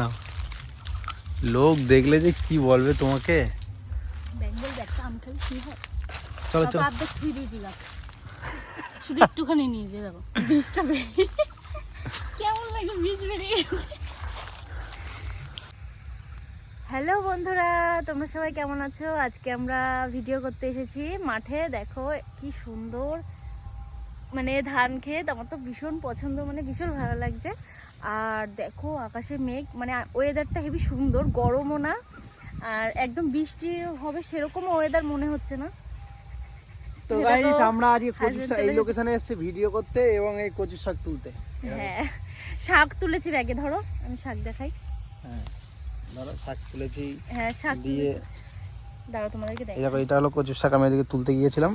না লোক দেখলে যে কি বলবে তোমাকে? বেঙ্গল ব্যাগটা আমি খালি কি হয়? চলো চলো। অর্ধেক থুই দিয়েছি গাছে শুধু একটুখানি নিয়ে যে দেখো বীজটা বেরিয়ে কেমন লাগে বীজ বেরিয়ে গেছে? হ্যালো বন্ধুরা তোমরা সবাই কেমন আছো? আজকে আমরা ভিডিও করতে এসেছি মাঠে। দেখো কি সুন্দর মানে ধান ক্ষেত আমার তো ভীষণ পছন্দ মানে ভীষণ ভালো লাগছে। আর দেখো আকাশে মেঘ মানে ওয়েদারটা হেবি সুন্দর গরমও না আর একদম বৃষ্টি হবে সেরকম ওয়েদার মনে হচ্ছে না। তো গাইস আমরা আজকে কচু এই লোকেশনে এসেছি ভিডিও করতে এবং এই কচু শাক তুলতে। হ্যাঁ শাক তুলেছি ব্যাগে ধরো আমি শাক দেখাই। হ্যাঁ ধরো শাক তুলেছি হ্যাঁ শাক দিয়ে দাঁড়াও তোমাদেরকে এই দেখাই দেখো এটা হলো কচুর শাক আমি এদিকে তুলতে গিয়েছিলাম।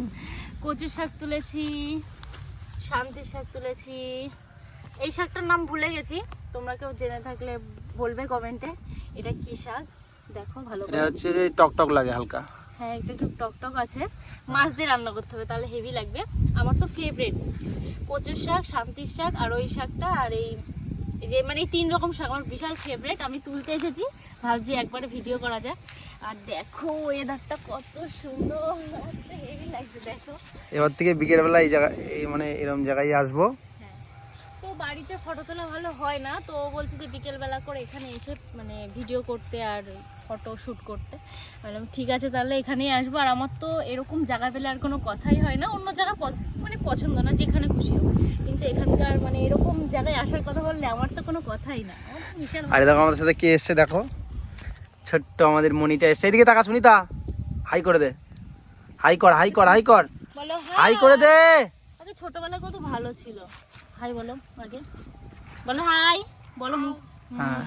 কচু শাক তুলেছি শান্তি শাক তুলেছি। এই শাকটার নাম ভুলে গেছি। তোমরা কেউ জেনে থাকলে বলবে কমেন্টে। এটা কি শাক? দেখো ভালো এটা হচ্ছে যে টক টক লাগে হালকা। হ্যাঁ একটু একটু টক টক আছে। মাছ দিয়ে রান্না করতে হবে তাহলে হেভি লাগবে। আমার তো ফেভারিট কচুর শাক শান্তির শাক আর ওই শাকটা আর এই যে মানে তিন রকম শাক আমার বিশাল ফেভারিট আমি তুলতে এসেছি ভাবছি একবারে ভিডিও করা যায় আর দেখো ওয়েদারটা কত সুন্দর। হেভি লাগছে দেখো। এবার থেকে বিকেল বেলা এই জায়গা এই মানে এরকম জায়গায় আসব। বাড়িতে ফটো তোলা ভালো হয় না তো ও বলছে যে বিকেলবেলা করে এখানে এসে মানে ভিডিও করতে আর ফটো শ্যুট করতে। বললাম ঠিক আছে তাহলে এখানেই আসব। আর আমার তো এরকম জায়গা পেলে আর কোনো কথাই হয় না অন্য জায়গা মানে পছন্দ না যেখানে খুশি হোক। কিন্তু এখানকার মানে এরকম জায়গায় আসার কথা বললে আমার তো কোনো কথাই না। বিশাল আর দেখো আমাদের সাথে কে এসছে দেখো। ছোট্ট আমাদের মনিটা এসছে। এদিকে তাকা সুনিতা। হাই করে দে। হাই কর হাই কর হাই কর। বলো হাই করে দে। আগে ছোটবেলায় কত ভালো ছিল। হাই বলো আগে। বলো হাই বলো হ্যাঁ।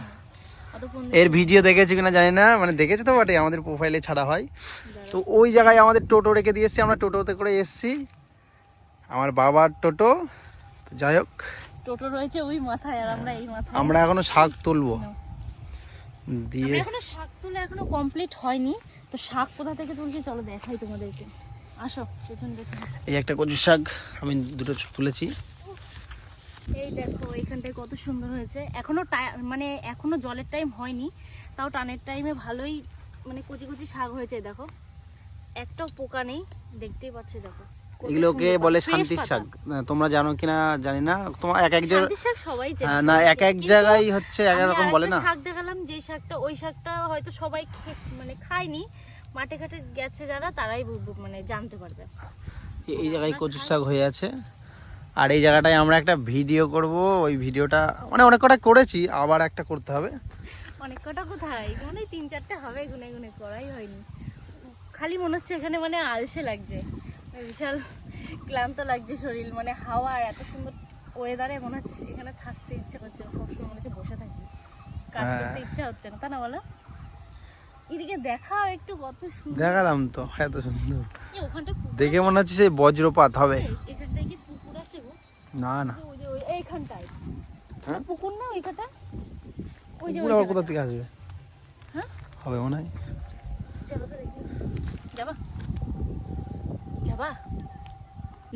এর ভিডিও দেখেছি কিনা জানি না মানে দেখেছে তো বটে আমাদের প্রোফাইলে ছাড়া হয়। তো ওই জায়গায় আমাদের টোটো রেখে দিয়ে এসছি আমরা টোটোতে করে এসছি। আমার বাবার টোটো তো যাই হোক। টোটো রয়েছে ওই মাথায় আর আমরা এই মাথায়। আমরা এখনও শাক তুলবো। দিয়ে এখনও শাক তোলা এখনও কমপ্লিট হয়নি। তো শাক কোথা থেকে তুলছি চলো দেখাই তোমাদেরকে। আসো পেছন পেছন। এই একটা কচু শাক আমি দুটো তুলেছি। এই দেখো এখানটায় কত সুন্দর হয়েছে। এখনও টা- মানে এখনও জলের টাইম হয়নি তাও টানের টাইমে ভালোই মানে কুচি কুচি শাক হয়েছে দেখো। একটাও পোকা নেই দেখতেই পাচ্ছ দেখো। এগুলোকে বলে পাতা। শান্তির শাক। তোমরা জানো কিনা জানি না। তোমার এক এক শাক সবাই চেনে না এক এক জায়গায় হচ্ছে এক রকম বলে না। শাক দেখালাম যে শাকটা ওই শাকটা হয়তো সবাই মানে খায়নি। মাঠে ঘাটে গেছে যারা তারাই মানে জানতে পারবে। এই- এই জায়গায় কচু শাক হয়ে আছে। আর এই জায়গাটায় আমরা একটা ভিডিও করব। ওই ভিডিওটা মানে অনেক কটা করেছি আবার একটা করতে হবে। অনেক কটা কোথায়? মানে তিন চারটে হবে গুনে গুনে করাই হয়নি। খালি মনে হচ্ছে এখানে মানে আলসে লাগছে। বিশাল ক্লান্ত লাগছে শরীর মানে হাওয়া আর এত সুন্দর ওয়েদারে মনে হচ্ছে এখানে থাকতে ইচ্ছে করছে সবসময় মনে হচ্ছে বসে থাকি। কাজ হ্যাঁ। করতে ইচ্ছা হচ্ছে না তা না বলো? এদিকে দেখাও একটু কত সুন্দর। দেখালাম তো এত সুন্দর। দেখে মনে হচ্ছে সেই বজ্রপাত হবে আছে? এখানটায় কি পুকুর আছে গো না না। এইখানটায়। হ্যাঁ? পুকুর না ওইখানটা? ওই যে আবার কোথা থেকে আসবে? হ্যাঁ? হবে মনে হয়। চলো তো দেখি। যাবা? যাবা?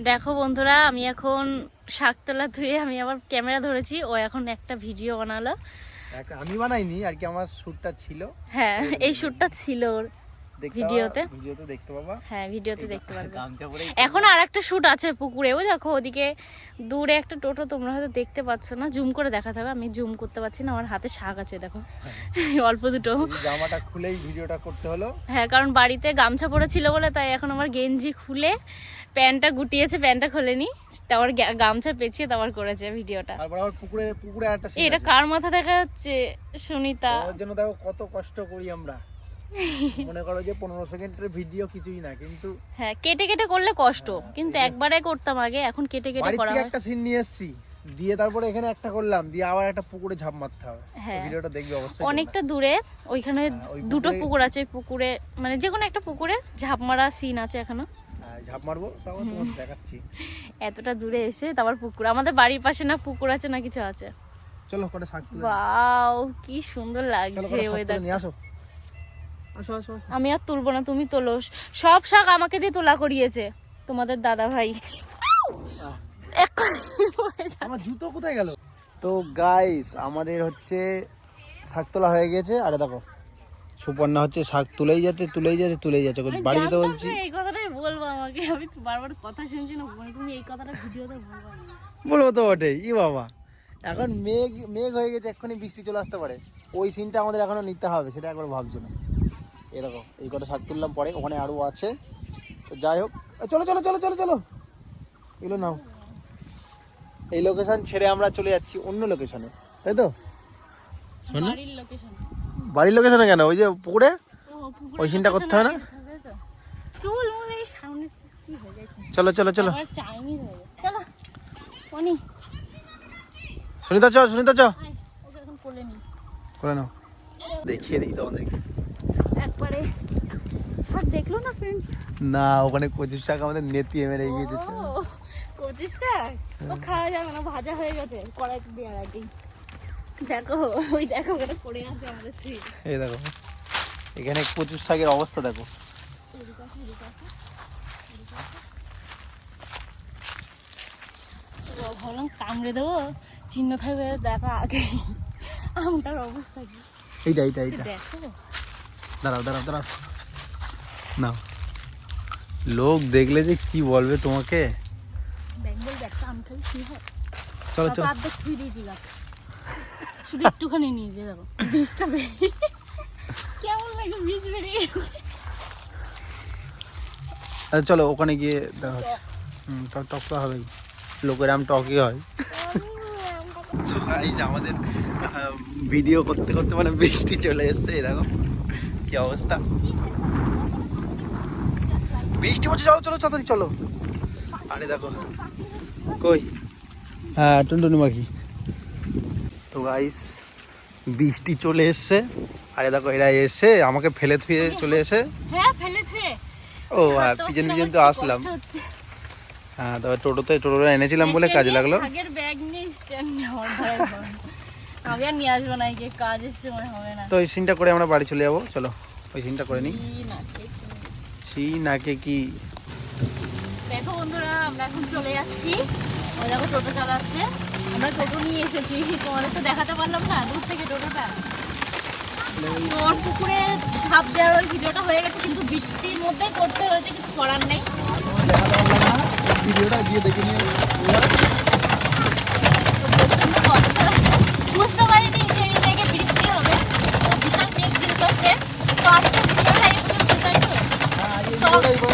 দেখো বন্ধুরা আমি এখন শাকতলা ধুয়ে আমি আবার ক্যামেরা ধরেছি। ও এখন একটা ভিডিও বানালো। আমি বানাইনি আর কি আমার শ্যুটটা ছিল। হ্যাঁ এই শ্যুটটা ছিল ওর। ভিডিওতে? ভিডিওতে দেখতে পাবা। হ্যাঁ ভিডিওতে দেখতে পারবে। এখন আর একটা শ্যুট আছে পুকুরে। ওই দেখো ওদিকে দূরে একটা টোটো তোমরা হয়তো দেখতে পাচ্ছ না। জুম করে দেখাতে হবে আমি জুম করতে পারছি না আমার হাতে শাক আছে দেখো। অল্প দুটো। জামাটা খুলেই ভিডিওটা করতে হলো। হ্যাঁ কারণ বাড়িতে গামছা পরেছিল বলে তাই এখন আমার গেঞ্জি খুলে প্যান্টটা গুটিয়েছে প্যান্টটা খোলেনি। তারপর গামছা পেঁচিয়ে তারপর করেছে ভিডিওটা। তারপর আবার পুকুরে পুকুরে একটা এটা কার মাথা দেখা যাচ্ছে সুনিতা? ওর জন্য দেখো কত কষ্ট করি আমরা। মনে করো যে পনেরো সেকেন্ডের ভিডিও কিছুই না কিন্তু হ্যাঁ কেটে কেটে করলে কষ্ট। কিন্তু একবারে করতাম আগে এখন কেটে কেটে করা একটা সিন নিয়ে এসেছি দিয়ে তারপরে এখানে একটা করলাম দিয়ে আবার একটা পুকুরে ঝাঁপ মারতে হবে। হ্যাঁ। ভিডিওটা দেখবে অবশ্যই অনেকটা দূরে ওইখানে হ্যাঁ, দুটো পুকুর আছে পুকুরে মানে যে কোনো একটা পুকুরে ঝাঁপ মারা সিন আছে এখনও। হ্যাঁ, ঝাঁপ মারবো তারপর তোমাকে দেখাচ্ছি। এতটা দূরে এসে তারপর পুকুর আমাদের বাড়ির পাশে না পুকুর আছে না কিছু আছে? চলো কটা শাক তুলে বাও কি সুন্দর লাগছে ওয়েদার নিয়ে আসো। আমি আর তুলবো না তুমি তোলো। সব শাক আমাকে দিয়ে তোলা করিয়েছে। তোমাদের দাদা ভাই। আমার জুতো কোথায় গেল? তো গাইস আমাদের হচ্ছে শাক তোলা হয়ে গেছে। আরে দেখো সুপর্ণা হচ্ছে শাক তুলেই যাচ্ছে তুলেই যাচ্ছে তুলেই যাচ্ছে। বাড়ি যেতে বলছি এই কথাটাই বলব আমাকে। আমি বারবার কথা শুনছি না তুমি এই কথাটা ভিডিওতে বলব বলব তো বটেই। ই বাবা এখন মেঘ মেঘ হয়ে গেছে এক্ষুনি বৃষ্টি চলে আসতে পারে। ওই সিনটা আমাদের এখনও নিতে হবে সেটা একবার ভাবছ না। এরকম। এই কটা শাক তুললাম পরে ওখানে আরও আছে। তো যাই হোক চলো চলো চলো চলো চলো। এগুলো নাও। এই লোকেশন ছেড়ে আমরা চলে যাচ্ছি অন্য লোকেশনে তাই তো? বাড়ির লোকেশন লোকেশনে কেন? ওই যে পুকুরে? ওই সিনটা করতে হবে না? চুল চলো চলো সুনিতা চ সুনিতা চ কোলে নাও। দেখিয়ে দিই তোমাদেরকে। একবারে। আর দেখল না ফ্রেন্ড না ওখানে কচুর শাক আমাদের নেতিয়ে মেরে গিয়েছে কচিস শাক? ও খাওয়া যাবে না ভাজা হয়ে গেছে। কড়াইতে দেওয়ার আগেই। দেখো ওই দেখো ওখানে পড়ে আছে আমাদের সিট এই দেখো এখানে কচুর শাকের অবস্থা দেখো। ভাবলাম কামড়ে দেবো চিহ্ন থাকবে দেখা আগে। আমটার অবস্থা কি? এইটা এইটা এইটা। দেখো। দাঁড়াও দাঁড়াও দাঁড়াও। না লোক দেখলে যে কি বলবে তোমাকে? চলো চলো। শুধু একটুখানি নিয়ে যে দেখো বীজটা বেরিয়ে কেমন লাগে বীজ বেরিয়ে আচ্ছা চলো ওখানে গিয়ে দেখা হচ্ছে। হুম টক টক তো হবেই। লোকের আম টকই হয়। যে আমাদের ভিডিও করতে করতে মানে বৃষ্টি চলে এসছে এই দেখো কি অবস্থা? বৃষ্টি পড়ছে চলো চলো তাড়াতাড়ি চলো। আরে দেখো কই? হ্যাঁ টুনটুনি পাখি। তো গাইস বৃষ্টি চলে এসছে। আরে দেখো এরা এসে আমাকে ফেলে থুয়ে চলে এসে। হ্যাঁ ফেলেছে ও হ্যাঁ পিছন পিছন তো আসলাম। হ্যাঁ তবে টোটোতে টোটোটা এনেছিলাম বলে কাজে লাগল। আগের ব্যাগ নিয়ে স্ট্যান্ড আর নিয়ে আসব না গিয়ে কাজের সময় হবে না। তো ওই সিনটা করে আমরা বাড়ি চলে যাব চলো ওই সিনটা করে নিই। কি ছি নাকে কি দেখো বন্ধুরা আমরা এখন চলে যাচ্ছি। ওই দেখো টোটো চালাচ্ছে। আমরা টোটো নিয়ে এসেছি। তোমাদের তো দেখাতে পারলাম না দূর থেকে টোটোটা। তোর পুকুরে ঝাঁপ দেওয়ার ওই ভিডিওটা হয়ে গেছে কিন্তু বৃষ্টির মধ্যেই করতে হয়েছে কিছু করার নেই। ভিডিওটা গিয়ে দেখে নিয়ে খালি